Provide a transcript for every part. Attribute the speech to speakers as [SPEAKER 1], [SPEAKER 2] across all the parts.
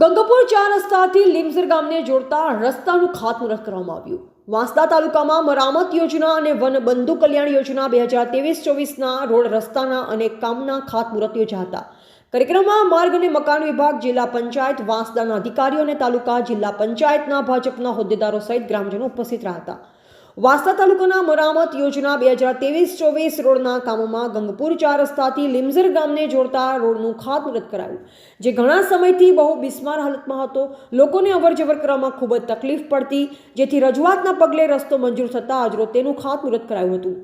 [SPEAKER 1] ગંગાપુર ચાર રસ્તાથી લીમસર ગામને જોડતા રસ્તાનું ખાતમુહૂર્ત કરવામાં આવ્યું. વાંસદા તાલુકામાં મરામત યોજના અને વન બંધુ કલ્યાણ યોજના બે હજાર ત્રેવીસ ચોવીસના રોડ રસ્તાના અને કામના ખાતમુહૂર્ત યોજ્યા હતા કાર્યક્રમમાં માર્ગ અને મકાન વિભાગ, જિલ્લા પંચાયત, વાંસદાના અધિકારીઓ અને તાલુકા જિલ્લા પંચાયતના ભાજપના હોદ્દેદારો સહિત ગ્રામજનો ઉપસ્થિત રહ્યા હતા. વાંસદા તાલુકાના મરામત યોજના બે હજાર ત્રેવીસ ચોવીસ રોડના કામોમાં ગંગપુર ચાર રસ્તાથી લીમઝર ગામને જોડતા રોડનું ખાતમુહૂર્ત કરાયું, જે ઘણા સમયથી બહુ બિસ્માર હાલતમાં હતો. લોકોને અવરજવર કરવામાં ખૂબ જ તકલીફ પડતી, જેથી રજૂઆતના પગલે રસ્તો મંજૂર થતાં આજરોજ તેનું ખાતમુહૂર્ત કરાયું હતું.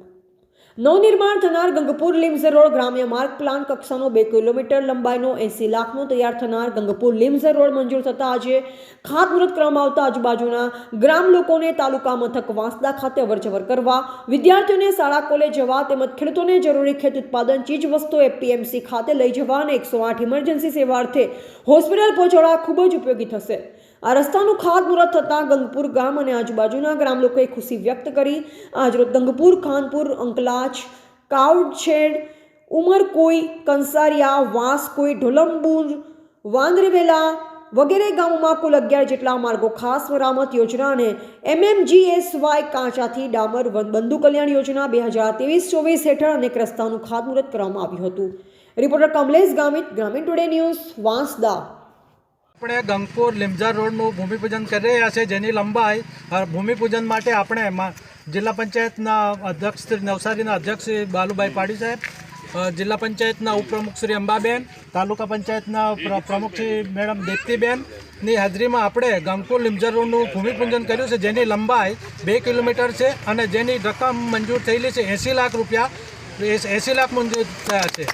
[SPEAKER 1] નવનિર્માણ થનાર ગંગપુર લીમઝર ગ્રામ્ય માર્ગ પ્લાન કક્ષાનો બે કિલોમીટર લંબાઈનો એસી લાખનો તૈયાર થનાર ગંગપુર લીમઝર રોડ મંજૂર થતાં આજે ખાતમુહૂર્ત કરવામાં આવતા આજુબાજુના ગ્રામ લોકોને તાલુકા મથક વાંસદા ખાતે અવરજવર કરવા, વિદ્યાર્થીઓને શાળા કોલેજ જવા તેમજ ખેડૂતોને જરૂરી ખેત ઉત્પાદન ચીજ વસ્તુઓ એપીએમસી ખાતે લઈ જવા અને એકસો આઠ ઇમરજન્સી સેવા અર્થે હોસ્પિટલ પહોંચાડવા ખૂબ જ ઉપયોગી થશે. આ રસ્તાનું ખાતમુહૂર્ત થતાં ગંગપુર ગામ અને આજુબાજુના ગ્રામ લોકોએ ખુશી વ્યક્ત કરી. આજરોજ ગંગપુર, ખાનપુર અંકલાચ કાઉડછેડ ઉમરકોઈ, કંસારિયા, વાંસકોઈ ઢોલંબુર વાંદરવેલા વગેરે ગામોમાં કુલ અગિયાર જેટલા માર્ગો ખાસ મરામત યોજના અને એમએમજીએસવાય કાંચાથી ડામર બંધુ કલ્યાણ યોજના બે હજાર ત્રેવીસ ચોવીસ હેઠળ અનેક રસ્તાનું ખાતમુહૂર્ત કરવામાં આવ્યું હતું. રિપોર્ટર કમલેશ ગામિત, ગ્રામીણ ટુડે ન્યૂઝ, વાંસદા.
[SPEAKER 2] આપણે ગંગપુર લીમઝર રોડનું ભૂમિપૂજન કરી રહ્યા છે, જેની લંબાઈ ભૂમિપૂજન માટે આપણે જિલ્લા પંચાયતના અધ્યક્ષ શ્રી નવસારીના અધ્યક્ષ શ્રી બાલુભાઈ પાડી સાહેબ જિલ્લા પંચાયતના ઉપપ્રમુખ શ્રી અંબાબેન, તાલુકા પંચાયતના પ્ર- પ્રમુખ શ્રી મેડમ દીપ્તિબેનની હાજરીમાં આપણે ગંગપુર લીમઝર રોડનું ભૂમિપૂજન કર્યું છે, જેની લંબાઈ બે કિલોમીટર છે અને જેની રકમ મંજૂર થયેલી છે એંસી લાખ રૂપિયા, એંસી લાખ મંજૂર થયા છે.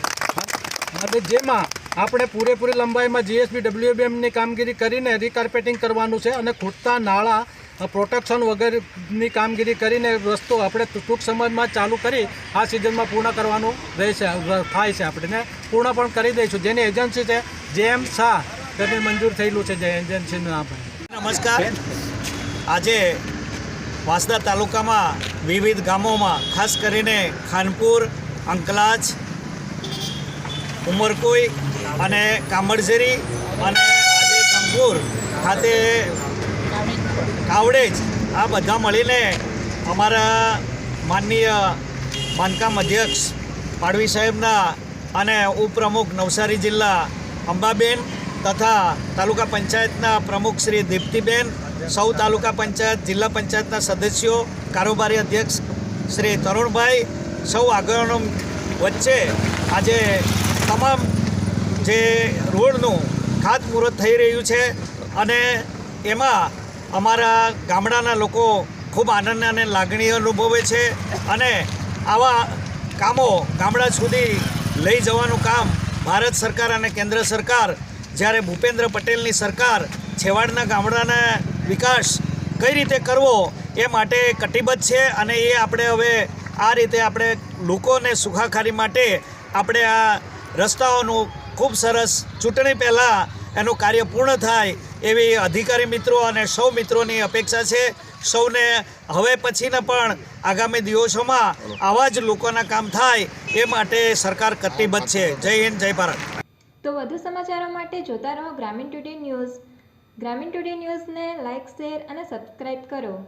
[SPEAKER 2] અને જેમાં આપણે પૂરેપૂરી લંબાઈમાં જીએસબી ડબલ્યુબીએમની કામગીરી કરીને રીકાર્પેટિંગ કરવાનું છે અને ખૂટતા નાળા પ્રોટેક્શન વગેરેની કામગીરી કરીને રસ્તો આપણે ટૂંક સમયમાં ચાલુ કરી આ સિઝનમાં પૂર્ણ કરવાનું રહેશે થાય છે આપણે પૂર્ણ પણ કરી દઈશું. જેની એજન્સી છે જેએમ શાહ તેને મંજૂર થયેલું છે જે એજન્સીનું આપણે
[SPEAKER 3] નમસ્કાર. આજે વાંસદા તાલુકામાં વિવિધ ગામોમાં, ખાસ કરીને ખાનપુર, અંકલાજ, ઉમરકોઈ અને કામળઝેરી અને આજે ગંગપુર ખાતે કાવડેજ, આ બધા મળીને અમારા માનનીય બાંધકામ અધ્યક્ષ પાડવી સાહેબના અને ઉપપ્રમુખ નવસારી જિલ્લા અંબાબેન તથા તાલુકા પંચાયતના પ્રમુખ શ્રી દીપ્તિબેન, સૌ તાલુકા પંચાયત, જિલ્લા પંચાયતના સદસ્યો, કારોબારી અધ્યક્ષ શ્રી તરુણભાઈ, સૌ આગળનો વચ્ચે આજે તમામ જે રોડનું ખાતમુહૂર્ત થઈ રહ્યું છે અને એમાં અમારા ગામડાના લોકો ખૂબ આનંદ અને લાગણી અનુભવે છે અને આવા કામો ગામડા સુધી લઈ જવાનું કામ ભારત સરકાર અને કેન્દ્ર સરકાર, જ્યારે ભૂપેન્દ્ર પટેલની સરકાર છેવાડના ગામડાના વિકાસ કઈ રીતે કરવો એ માટે કટિબદ્ધ છે અને એ આપણે હવે આ રીતે આપણે લોકોને સુખાકારી માટે આપણે આ રસ્તાઓનું ખૂબ સરસ ચૂંટણી પહેલાં એનું કાર્ય પૂર્ણ થાય એવી અધિકારી મિત્રો અને સૌ મિત્રોની અપેક્ષા છે. સૌને હવે પછીના પણ આગામી દિવસોમાં આવા જ લોકોના કામ થાય એ માટે સરકાર કટિબદ્ધ છે. જય હિન્દ, જય ભારત.
[SPEAKER 4] તો વધુ સમાચારો માટે જોતા રહો Gramin today news. Gramin today ન્યૂઝને લાઇક શેર અને સબસ્ક્રાઇબ કરો.